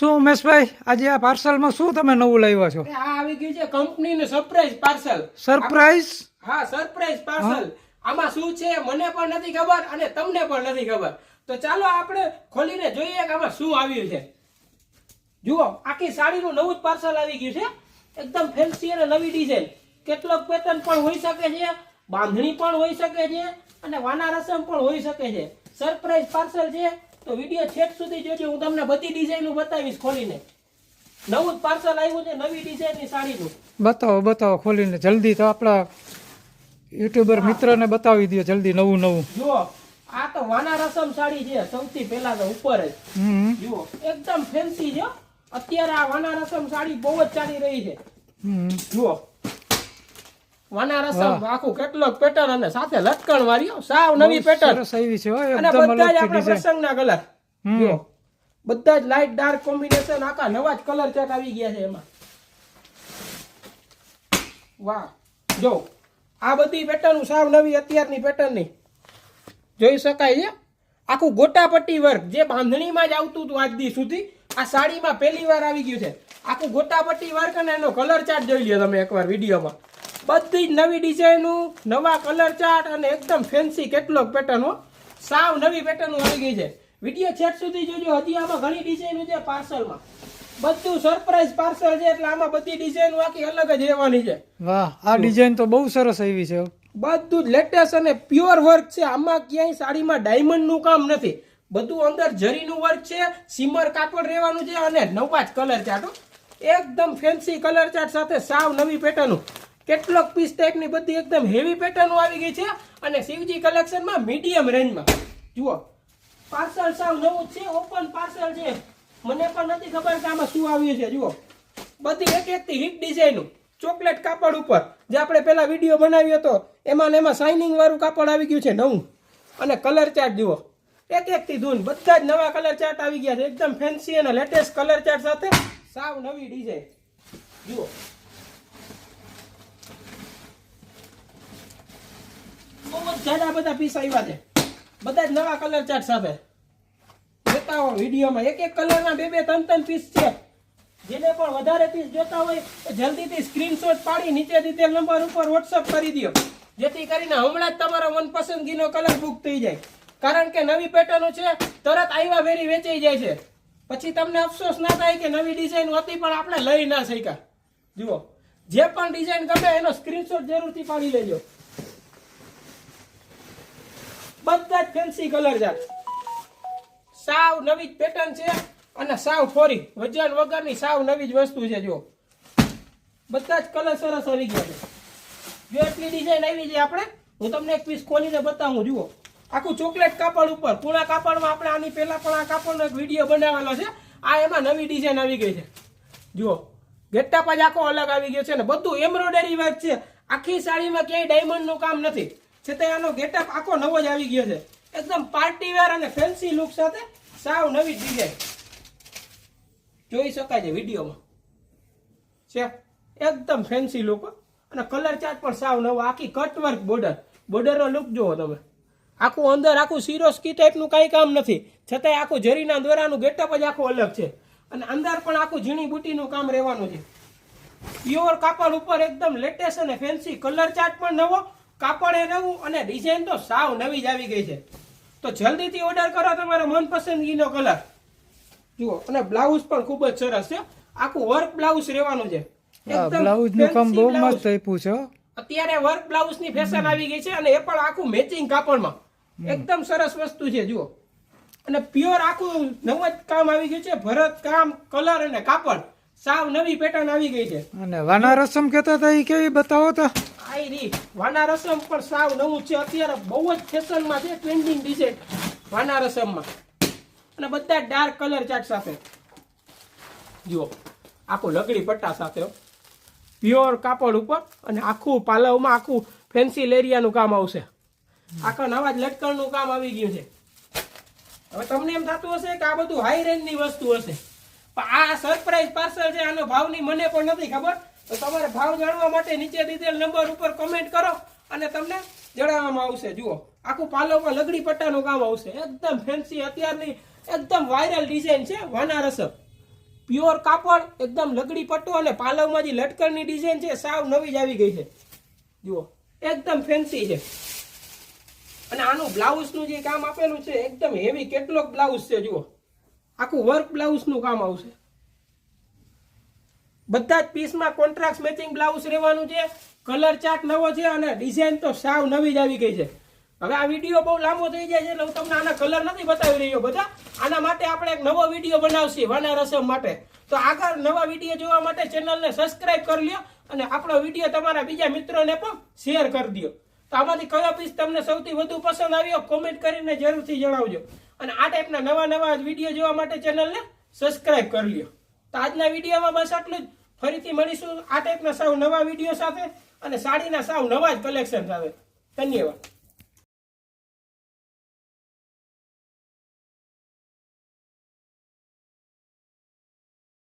શું ઉમેશભાઈ આજે આ પાર્સલમાં શું તમે નવું લાવ્યા છો? આ આવી ગયું છે કંપનીનું સરપ્રાઈઝ પાર્સલ સરપ્રાઈઝ હા સરપ્રાઈઝ પાર્સલ આમાં શું છે મને પણ નથી ખબર અને તમને પણ નથી ખબર. તો ચાલો આપણે ખોલીને જોઈએ કે આમાં શું આવ્યું છે. જુઓ આખી સાડીનું નવું જ પાર્સલ આવી ગયું છે. એકદમ ફેન્સી અને નવી ડિઝાઇન કેટલોક પેટર્ન પણ હોઈ શકે છે બાંધણી પણ હોઈ શકે છે અને વાના રસમ પણ હોઈ શકે છે. સરપ્રાઈઝ પાર્સલ છે. તો વીડિયો છેક સુધી જોજો હું તમને બધી ડિઝાઇનો બતાવીશ ખોલીને. નવું જ પાર્સલ આવ્યું છે નવી ડિઝાઇનની સાડીનું. બતાવો બતાવો ખોલીને. જલ્દી તો આપણા યુટ્યુબર મિત્રને બતાવી દો જલ્દી નવું નવું. જુઓ આ તો વાના રસમ સાડી છે સૌથી પહેલા તો ઉપર જ. જુઓ એકદમ ફેન્સી છે અત્યારે આ વાના રસમ સાડી બહુ જ ચાલી રહી છે. જુઓ વાના રસમ આખું કેટલોક પેટર્ન અને સાથે લટકણ વાળી સાવ નવી પેટર્ન છે અને બધા જ આપણા પ્રસંગના કલર. બધા જ લાઇટ ડાર્ક કોમ્બિનેશન આખા નવા જ કલર ચાર્ટ આવી ગયા છે એમાં. વાહ. જો આ બધી પેટર્ન સાવ નવી અત્યારની પેટર્નની જોઈ શકાય છે? આખું ગોટાપટ્ટી વર્ક જે બાંધણીમાં જ આવતું હતું આજ દી સુધી આ સાડીમાં પહેલી વાર આવી ગયું છે. આખું ગોટાપટ્ટી વર્ક અને એનો કલર ચાર્ટ જોઈ લ્યો તમે એકવાર વિડીયોમાં. બધી જ નવી ડિઝાઇનું નવા કલર ચાર્ટ અને એકદમ ફેન્સી કેટલોક પેટર્નો સાવ નવી પેટર્નો આવી ગઈ છે. વીડિયો છેક સુધી જોજો. હજી આમાં ઘણી ડિઝાઇનો છે પાર્સલમાં બધું સરપ્રાઈઝ પાર્સલ છે એટલે આમાં બધી ડિઝાઇન આખી અલગ જ રહેવાની છે. વાહ આ ડિઝાઇન તો બહુ સરસ આવી છે બધું જ લેટેસ્ટ અને પ્યોર વર્ક છે. આમાં ક્યાંય સાડીમાં ડાયમંડનું કામ નથી. બધું અંદર જરીનું વર્ક છે સિમર કાપડ રહેવાનું છે અને નવા જ કલર ચાર્ટ એકદમ ફેન્સી કલર ચાર્ટ સાથે સાવ નવી પેટર્ન કેટલોક પીસ ટાઈપની બધી એકદમ હેવી પેટર્નો આવી ગઈ છે અને શિવજી કલેક્શનમાં મીડિયમ રેન્જમાં જુઓ પાર્સલ સાવ નવું છે ઓપન પાર્સલ છે. મને પણ નથી ખબર કે આમાં શું આવ્યું છે, જુઓ. બધી એક એકથી હિટ ડિઝાઇનનું ચોકલેટ કાપડ ઉપર. જે આપણે પહેલાં વીડિયો બનાવ્યો હતો, એમાં ને એમાં શાઇનિંગવાળું કાપડ આવી ગયું છે, નવું. અને કલર ચાર્ટ જુઓ. એક એકથી ધૂન. બધા જ નવા કલર ચાર્ટ આવી ગયા છે. એકદમ ફેન્સી અને લેટેસ્ટ કલર ચાર્ટ સાથે સાવ નવી ડિઝાઇન જુઓ. બહુ જ જાડા બધા પીસ આવ્યા છે. બધા જ નવા કલર ચાર્ટ સાથે જોતા વિડીયોમાં એક એક કલરના બે બે ત્રણ ત્રણ પીસ છે. જેને પણ વધારે પીસ જોતા હોય તો જલ્દીથી સ્ક્રીનશોટ પાડી નીચે દીધેલ નંબર ઉપર વોટ્સઅપ કરી દો જેથી કરીને હમણાં જ તમારો મનપસંદગીનો કલર બુક થઈ જાય. કારણ કે નવી પેટર્નો છે, તરત આવ્યા વેરી વેચાઈ જાય છે. પછી તમને અફસોસ ના થાય કે નવી ડિઝાઇન હતી પણ આપણે લઈ ના શક્યા. જુઓ, જે પણ ડિઝાઇન ગમે એનો સ્ક્રીનશોટ જરૂરથી પાડી લેજો. બધા જ ફેન્સી કલર છે. સાવ નવી જ પેટર્ન છે અને સાવ ફોરી. વજન વગરની સાવ નવી જ વસ્તુ છે જો બધા જ કલર સરસ આવી ગયા છે. જો એટલી ડિઝાઇન આવી છે આપણે. હું તમને એક પીસ ખોલીને બતાવું, જુઓ. આખું ચોકલેટ કાપડ ઉપર. પૂણા કાપડમાં આપણે આની પહેલા પણ આ કાપડનો એક વીડિયો બનાવેલો છે. આ એમાં નવી ડિઝાઇન આવી ગઈ છે. જુઓ. ગેટઅપ જ આખો અલગ આવી ગયો છે ને. બધું એમ્બ્રોઇડરી વર્ક છે. આખી સાડીમાં ક્યાંય ડાયમંડનું કામ નથી. છતાં આનો ગેટઅપ આખો નવો જ આવી ગયો છે. એકદમ પાર્ટી વેર અને ફેન્સી લુક સાથે સાવ નવી ડિઝાઇન જોઈ શકાય છે વિડીયોમાં. છે? એકદમ ફેન્સી લુક અને કલર ચાર્ટ પણ સાવ નવો, આખી કટવર્ક બોર્ડર બોર્ડરનો લુક જુઓ તમે. આખું અંદર આખું સિરોસ્કી ટાઈપનું કાંઈ કામ નથી. છતાંય આખું જરીના દોરાનું ગેટઅપ જ આખું અલગ છે. અને અંદર પણ આખું ઝીણી બુટીનું કામ રહેવાનું છે. પ્યોર કાપડ ઉપર એકદમ લેટેસ્ટ અને ફેન્સી કલર ચાર્ટ પણ નવો કાપડ એ નવું અને ડિઝાઇન તો સાવ નવી જ આવી ગઈ છે. તો જલ્દીથી ઓર્ડર કરો તમારા મનપસંદગીનો કલર જુઓ અને બ્લાઉઝ પણ ખૂબ જ સરસ છે. આખું વર્ક બ્લાઉઝ રહેવાનું છે. બ્લાઉઝનું કામ બહુ મસ્ત આપ્યું છે અત્યારે વર્ક બ્લાઉઝની ફેશન આવી ગઈ છે અને એ પણ આખું મેચિંગ કાપડમાં. એકદમ સરસ વસ્તુ છે જુઓ. અને પ્યોર આખું નવું જ કામ આવી ગયું છે. ભરત કામ કલર અને કાપડ. સાવ નવી પેટર્ન આવી ગઈ છે. અને વાના રસમ કહેતા હતા એ કેવી બતાવો તો? આઈ રી વાના રસમ પણ સાવ નવું છે. અત્યારે બહુ જ ફેશનમાં છે ટ્રેન્ડિંગ ડિઝાઇન વાના રસમમાં અને બધા ડાર્ક કલર ચાર્ટ સાથે. જુઓ, આખું લગડી પટ્ટા સાથે પ્યોર કાપડ ઉપર અને આખું પાલવમાં આખું ફેન્સી લેરિયાનું કામ આવશે. આખા નવા જ લટકણનું કામ આવી ગયું છે. હવે તમને એમ થતું હશે કે આ બધું હાઈ રેન્જની વસ્તુ હશે. પણ આ સરપ્રાઈઝ પાર્સલ છે, આનો ભાવની મને પણ નથી ખબર. તો તમારે ભાવ જાણવા માટે નીચે દીધેલ નંબર ઉપર કમેન્ટ કરો અને તમને જણાવવામાં આવશે. જુઓ, આખું પાલોમાં લગડી પટ્ટાનું કામ આવશે. એકદમ ફેન્સી અત્યારની એકદમ વાયરલ ડિઝાઇન છે વાનારસ. પ્યોર કાપડ, એકદમ લગડી પટ્ટો અને પાલવમાં જે લટકણની ડિઝાઇન છે, સાવ નવી જ આવી ગઈ છે. જુઓ, એકદમ ફેન્સી છે. અને આનું બ્લાઉઝનું જે કામ આપેલું છે, એકદમ હેવી કેટલોક બ્લાઉઝ છે, જુઓ. આખું વર્ક બ્લાઉઝનું કામ આવશે. બધા જ પીસમાં કોન્ટ્રાક્ટ મેચિંગ બ્લાઉઝ રહેવાનું છે કલર ચાર્ટ નવો છે અને ડિઝાઇન તો સાવ નવી જ આવી ગઈ છે. હવે આ વીડિયો બહુ લાંબો થઈ જાય છે એટલે હું તમને આના કલર નથી બતાવી રહ્યો બધા. આના માટે આપણે એક નવો વીડિયો બનાવશે વાના રસમ માટે. તો આગળ નવા વીડિયો જોવા માટે ચેનલને સબસ્ક્રાઇબ કરી લ્યો અને આપણો વીડિયો તમારા બીજા મિત્રોને પણ શેર કરી દો તો આમાંથી કયો પીસ તમને સૌથી વધુ પસંદ આવ્યો કોમેન્ટ કરીને જરૂરથી જણાવજો. અને આ ટાઈપના નવા નવા વીડિયો જોવા માટે ચેનલને સબસ્ક્રાઇબ કરી લ્યો. તો આજના વિડીયોમાં બસ આટલું જ. ફરીથી મળીશું આ ટાઈપના સાવ નવા વીડિયો સાથે અને સાડીના સાવ નવા જ કલેક્શન સાથે. ધન્યવાદ.